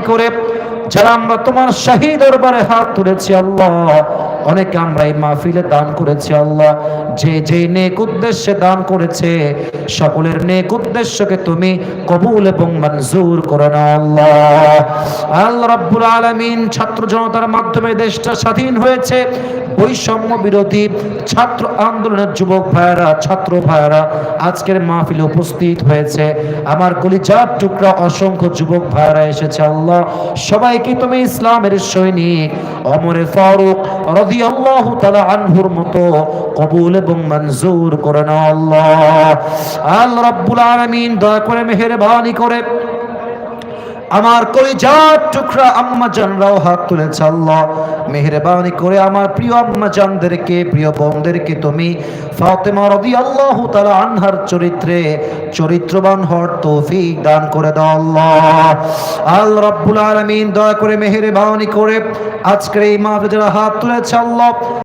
করে যারা আমরা তোমার শাহী দরবারে হাত তুলেছি আল্লাহ অনেকে আমরা এই মাহফিলে দান করেছি, আল্লাহ। যে যে নেক উদ্দেশ্যে দান করেছে, সকলের নেক উদ্দেশ্যকে তুমি কবুল এবং মঞ্জুর করে নাও, আল্লাহ। আল্লাহ রাব্বুল আলামিন ছাত্র জনতার মাধ্যমে দেশটা স্বাধীন হয়েছে। বৈষম্য বিরোধী ছাত্র আন্দোলনের যুবক ভাইয়েরা, ছাত্র ভাইয়েরা, আজকের মাহফিলে উপস্থিত হয়েছে। আমার কলিজার টুকরা অসংখ্য যুবক ভাইয়েরা এসেছে, আল্লাহ। সবাইকে তুমি ইসলামের সৈনিক অমরে ফারুক রদি আল্লাহ তালা আনহুর মতো কবুল এবং মঞ্জুর করে না আল্লাহ। আল রব্বুল আলমিন দয়া করে মেহরবানি করে আমার কলিজার টুকরা আম্মা জানরাও হাত তুলেছে আল্লাহ। মেহরবানি করে আমার প্রিয় আম্মা জানদেরকে, প্রিয় বোনদেরকে তুমি ফাতেমা রাদিয়াল্লাহু তাআলা আনহার চরিত্রে, চরিত্রবান হওয়ার তৌফিক দান করে দাও আল্লাহ। আল্লাহ রাব্বুল আলামিন, দয়া করে মেহরবানি করে আজকের এই মাহফিলে যারা হাত তুলেছে আল্লাহ।